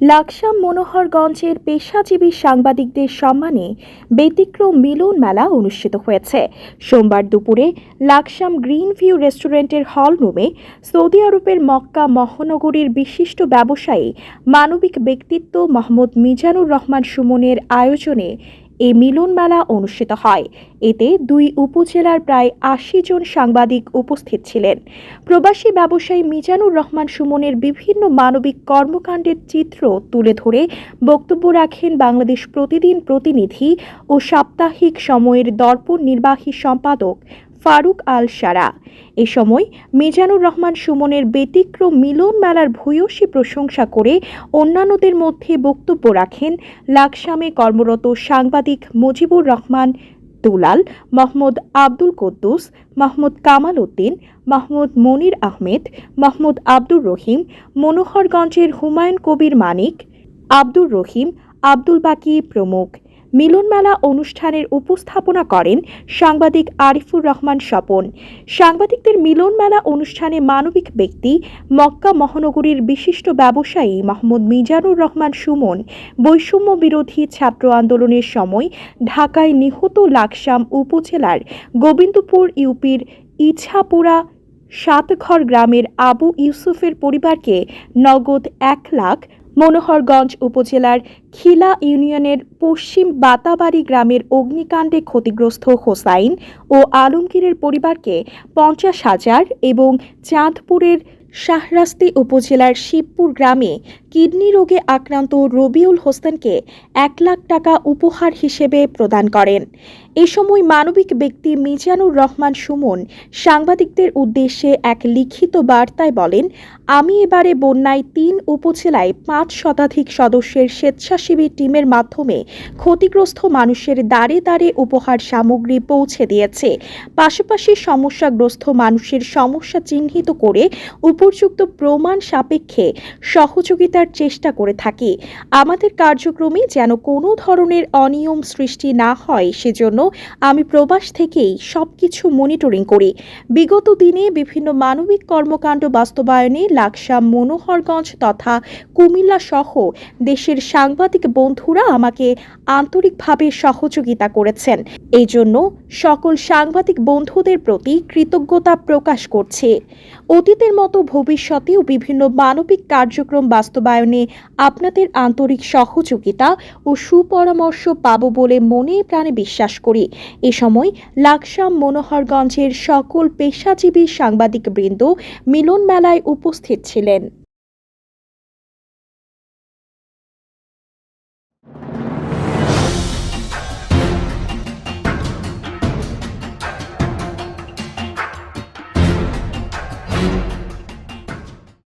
লাকসাম মনোহরগঞ্জের পেশাজীবী সাংবাদিকদের সম্মানে ব্যতিক্রম মিলন মেলা অনুষ্ঠিত হয়েছে। সোমবার দুপুরে লাকসাম গ্রিন ভিউ রেস্টুরেন্টের হল রুমে সৌদি আরবের মক্কা মহানগরীর বিশিষ্ট ব্যবসায়ী মানবিক ব্যক্তিত্ব মোহাম্মদ মিজানুর রহমান সুমনের আয়োজনে এই মিলন মেলা অনুষ্ঠিত হয়। এতে দুই উপজেলার প্রায় আশি জন সাংবাদিক উপস্থিত ছিলেন। প্রবাসী ব্যবসায়ী মিজানুর রহমান সুমনের বিভিন্ন মানবিক কর্মকাণ্ডের চিত্র তুলে ধরে বক্তব্য রাখেন বাংলাদেশ প্রতিদিন প্রতিনিধি ও সাপ্তাহিক সময়ের দর্পণ নির্বাহী সম্পাদক ফারুক আল সারা এ সময় মিজানুর রহমান সুমনের ব্যতিক্রম মিলন মেলার ভূয়সী প্রশংসা করে অন্যান্যদের মধ্যে বক্তব্য রাখেন লাকসামে কর্মরত সাংবাদিক মুজিবুর রহমান, দুলাল মোহাম্মদ আব্দুল কুদ্দুস মাহমুদ কামাল উদ্দিন মাহমুদ মনির আহমেদ মাহমুদ আব্দুর রহিম, মনোহরগঞ্জের হুমায়ুন কবির মানিক, আব্দুর রহিম, আব্দুল বাকি প্রমুখ। মিলনমেলা অনুষ্ঠানের উপস্থাপনা করেন সাংবাদিক আরিফুর রহমান স্বপন। সাংবাদিকদের মিলনমেলা অনুষ্ঠানে মানবিক ব্যক্তি, মক্কা মহানগরীর বিশিষ্ট ব্যবসায়ী মাহমুদ মিজানুর রহমান সুমন, বৈষম্য বিরোধী ছাত্র আন্দোলনের সময় ঢাকায় নিহত লাকসাম উপজেলার গোবিন্দপুর ইউপির ইছাপুরা সাতঘর গ্রামের আবু ইউসুফের পরিবারকে নগদ এক লাখ মনোহরগঞ্জ উপজেলার খিলা ইউনিয়নের পশ্চিম বাতাবাড়ি গ্রামের অগ্নিকাণ্ডে ক্ষতিগ্রস্ত হোসাইন ও আলমগীরের পরিবারকে পঞ্চাশ হাজার এবং চাঁদপুরের শাহরাস্তি উপজেলার শিবপুর গ্রামে কিডনি রোগে আক্রান্ত রবিউল হোসেনকে এক লাখ টাকা উপহার হিসেবে প্রদান করেন। এ সময় মানবিক ব্যক্তি মিজানুর রহমান সুমন সাংবাদিকদের উদ্দেশ্যে এক লিখিত বার্তায় বলেন, আমি এবারে বন্যায় তিন উপজেলায় পাঁচ শতাধিক সদস্যের স্বেচ্ছাসেবী টিমের মাধ্যমে ক্ষতিগ্রস্ত মানুষের দ্বারে দ্বারে উপহার সামগ্রী পৌঁছে দিয়েছে। পাশাপাশি সমস্যাগ্রস্ত মানুষের সমস্যা চিহ্নিত করে উপযুক্ত প্রমাণ সাপেক্ষে সহযোগিতার চেষ্টা করে থাকি। আমাদের কার্যক্রমে যেন কোনো ধরনের অনিয়ম সৃষ্টি না হয়, সেজন্য আমি প্রবাস থেকেই সবকিছু মনিটরিং করি। বিগত দিনে বিভিন্ন মানবিক কর্মকাণ্ড বাস্তবায়নে লাকসাম মনোহরগঞ্জ তথা কুমিল্লা সহ দেশের সাংবাদিক বন্ধুরা আমাকে আন্তরিকভাবে সহযোগিতা করেছেন। এই জন্য সকল সাংবাদিক বন্ধুদের প্রতি কৃতজ্ঞতা প্রকাশ করছে। অতীতের মতো ভবিষ্যতেও বিভিন্ন মানবিক কার্যক্রম বাস্তবায়নে আপনাদের আন্তরিক সহযোগিতা ও সুপরামর্শ পাব বলে মনে প্রাণে বিশ্বাস করি। এ সময় লাকসাম মনোহরগঞ্জের সকল পেশাজীবী সাংবাদিকবৃন্দ মিলন মেলায় উপস্থিত ছিলেন।